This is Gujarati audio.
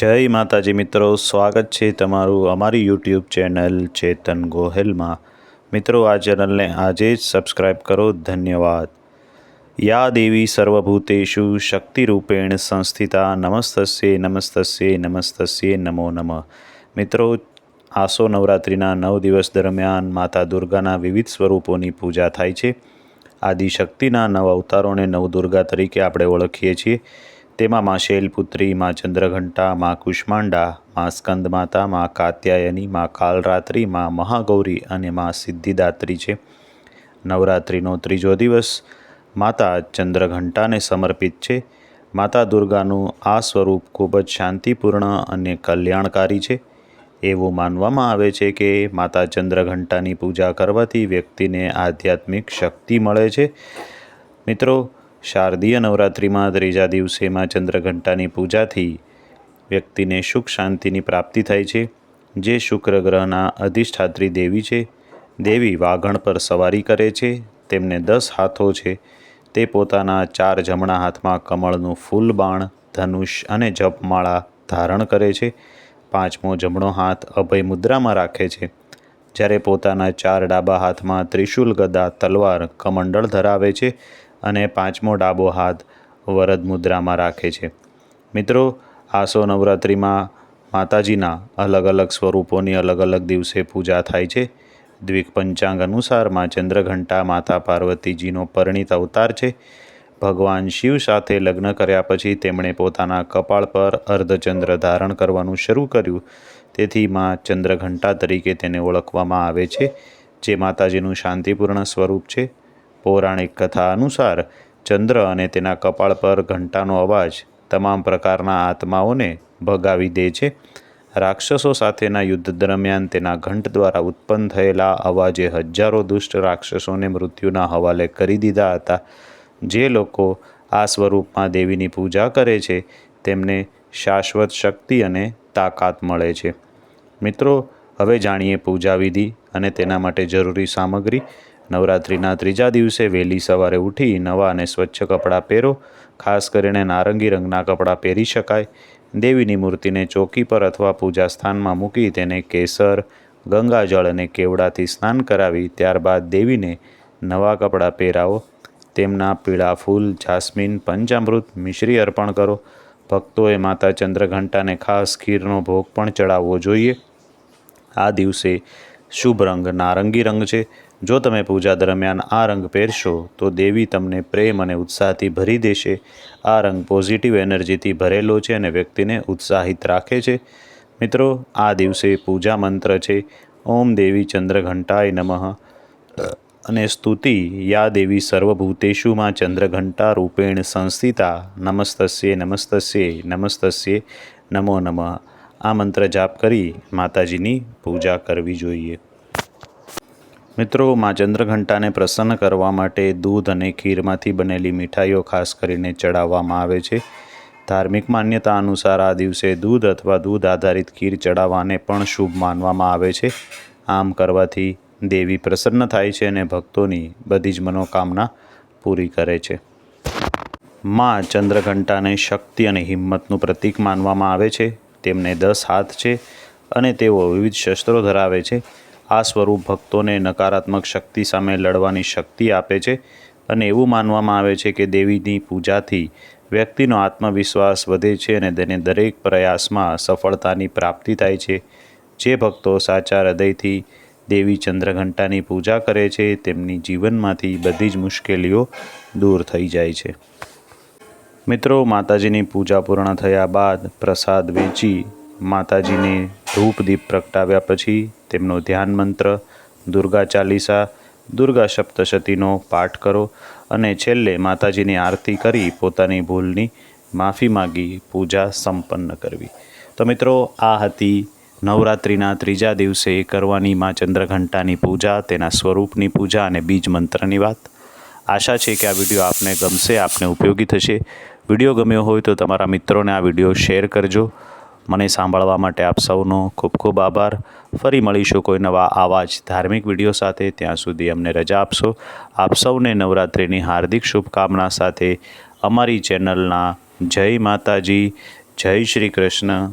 જય માતાજી મિત્રો, સ્વાગત છે તમારું અમારી યુટ્યુબ ચેનલ ચેતન ગોહેલમાં. મિત્રો, આ ચેનલને આજે જ સબસ્ક્રાઈબ કરો, ધન્યવાદ. યા દેવી સર્વભૂતેષુ શક્તિરૂપેણ સંસ્થિતા, નમસ્તસ્યે નમસ્તસ્યે નમસ્તસ્યે, નમો નમઃ. મિત્રો, આસો નવરાત્રિના નવ દિવસ દરમિયાન માતા દુર્ગાના વિવિધ સ્વરૂપોની પૂજા થાય છે. આદિશક્તિના નવ અવતારોને નવદુર્ગા તરીકે આપણે ઓળખીએ છીએ. તેમાં માં શૈલપુત્રી, માં ચંદ્રઘંટા, માં કુષ્માંડા, માં સ્કંદ માતા માં કાત્યાયની, માં કાલરાત્રિ, માં મહાગૌરી અને માં સિદ્ધિદાત્રી છે. નવરાત્રિનો ત્રીજો દિવસ માતા ચંદ્રઘંટાને સમર્પિત છે. માતા દુર્ગાનું આ સ્વરૂપ ખૂબ જ શાંતિપૂર્ણ અને કલ્યાણકારી છે. એવું માનવામાં આવે છે કે માતા ચંદ્રઘંટાની પૂજા કરવાથી વ્યક્તિને આધ્યાત્મિક શક્તિ મળે છે. મિત્રો શારદીય નવરાત્રિમાં ત્રીજા દિવસે મા ચંદ્રઘંટાની પૂજાથી વ્યક્તિને સુખ શાંતિની પ્રાપ્તિ થાય છે. જે શુક્ર ગ્રહના અધિષ્ઠાત્રી દેવી છે, દેવી વાઘણ પર સવારી કરે છે, તેમને દસ હાથો છે. તે પોતાના ચાર જમણા હાથમાં કમળનું ફૂલ બાણ, ધનુષ અને જપમાળા ધારણ કરે છે. પાંચમો જમણો હાથ અભય મુદ્રામાં રાખે છે. જ્યારે પોતાના ચાર ડાબા હાથમાં ત્રિશુલ ગદા તલવાર કમંડળ ધરાવે છે અને પાંચમો ડાબો હાથ વરદ મુદ્રામાં રાખે છે. મિત્રો આસો નવરાત્રિમાં માતાજીના અલગ અલગ સ્વરૂપોની અલગ અલગ દિવસે પૂજા થાય છે. દ્વિક પંચાંગ અનુસારમાં ચંદ્રઘંટા માતા પાર્વતીજીનો પરિણીત અવતાર છે. ભગવાન શિવ સાથે લગ્ન કર્યા પછી તેમણે પોતાના કપાળ પર અર્ધચંદ્ર ધારણ કરવાનું શરૂ કર્યું. તેથી માં ચંદ્રઘંટા તરીકે તેને ઓળખવામાં આવે છે, જે માતાજીનું શાંતિપૂર્ણ સ્વરૂપ છે. પૌરાણિક કથા અનુસાર ચંદ્ર અને તેના કપાળ પર ઘંટાનો અવાજ તમામ પ્રકારના આત્માઓને ભગાવી દે છે. રાક્ષસો સાથેના યુદ્ધ દરમિયાન તેના ઘંટ દ્વારા ઉત્પન્ન થયેલા અવાજે હજારો દુષ્ટ રાક્ષસોને મૃત્યુના હવાલે કરી દીધા હતા. જે લોકો આ સ્વરૂપમાં દેવીની પૂજા કરે છે, તેમને શાશ્વત શક્તિ અને તાકાત મળે છે. મિત્રો, હવે જાણીએ પૂજા વિધિ અને તેના માટે જરૂરી સામગ્રી. નવરાત્રિના ત્રીજા દિવસે વહેલી સવારે ઉઠી નવા અને સ્વચ્છ કપડાં પહેરો. ખાસ કરીને નારંગી રંગના કપડાં પહેરી શકાય. દેવીની મૂર્તિને ચોકી પર અથવા પૂજા સ્થાનમાં મૂકી તેને કેસર, ગંગાજળ અને કેવડાથી સ્નાન કરાવી ત્યારબાદ દેવીને નવા કપડાં પહેરાવો. તેમના પીળા ફૂલ, જાસ્મીન, પંચામૃત મિશ્રી અર્પણ કરો. ભક્તોએ માતા ચંદ્રઘંટાને ખાસ ખીરનો ભોગ પણ ચડાવવો જોઈએ. આ દિવસે શુભ રંગ નારંગી રંગ છે. જો તમે પૂજા દરમિયાન આ રંગ પહેરશો, તો દેવી તમને પ્રેમ અને ઉત્સાહથી ભરી દેશે. આ રંગ પોઝિટિવ એનર્જીથી ભરેલો છે અને વ્યક્તિને ઉત્સાહિત રાખે છે. મિત્રો, આ દિવસે પૂજા મંત્ર છે, ઓમ દેવી ચંદ્રઘંટાય નમઃ. અને સ્તુતિ, યા દેવી સર્વભૂતેશુમાં ચંદ્રઘંટા રૂપેણ સંસ્થિતા, નમસ્તસ્યે નમસ્તસ્યે નમસ્તસ્યે, નમો નમઃ. આ મંત્ર જાપ કરી માતાજીની પૂજા કરવી જોઈએ. મિત્રો, મા ચંદ્રઘંટાને પ્રસન્ન કરવા માટે દૂધ અને ખીરમાંથી બનેલી મીઠાઈઓ ખાસ કરીને ચડાવવામાં આવે છે. ધાર્મિક માન્યતા અનુસાર આ દિવસે દૂધ અથવા દૂધ આધારિત ખીર ચડાવવાને પણ શુભ માનવામાં આવે છે. આમ કરવાથી દેવી પ્રસન્ન થાય છે અને ભક્તોની બધી જ મનોકામના પૂરી કરે છે. માં ચંદ્રઘંટાને શક્તિ અને હિંમતનું પ્રતીક માનવામાં આવે છે. તેમને દસ હાથ છે અને તેઓ વિવિધ શસ્ત્રો ધરાવે છે. આ સ્વરૂપ ભક્તોને નકારાત્મક શક્તિ સામે લડવાની શક્તિ આપે છે અને એવું માનવામાં આવે છે કે દેવીની પૂજાથી વ્યક્તિનો આત્મવિશ્વાસ વધે છે અને તેને દરેક પ્રયાસમાં સફળતાની પ્રાપ્તિ થાય છે. જે ભક્તો સાચા હૃદયથી દેવી ચંદ્રઘંટાની પૂજા કરે છે, તેમની જીવનમાંથી બધી જ મુશ્કેલીઓ દૂર થઈ જાય છે. મિત્રો, માતાજીની પૂજા પૂર્ણ થયા બાદ પ્રસાદ વેચી માતાજીને ધૂપ દીપ પ્રગટાવ્યા પછી તેમનો ધ્યાન મંત્ર, દુર્ગા ચાલીસા, દુર્ગા સપ્તશતીનો પાઠ કરો અને છેલ્લે માતાજીની આરતી કરી પોતાની ભૂલની માફી માગી, પૂજા સંપન્ન કરવી. તો મિત્રો, આ હતી નવરાત્રિના ત્રીજા દિવસે કરવાની મા ચંદ્રઘંટાની પૂજા, તેના સ્વરૂપની પૂજા અને બીજ મંત્રની વાત. આશા છે કે આ વીડિયો આપને ગમશે, આપને ઉપયોગી થશે. વીડિયો ગમ્યો હોય તો તમારા મિત્રોને આ વીડિયો શેર કરજો. મને સાંભળવા માટે આપ સૌનો ખૂબ ખૂબ આભાર. ફરી મળીશું કોઈ નવા આવા જ ધાર્મિક વીડિયો સાથે. ત્યાં સુધી અમને રજા આપશો. આપ સૌને નવરાત્રિની હાર્દિક શુભકામના સાથે અમારી ચેનલના જય માતાજી, જય શ્રી કૃષ્ણ.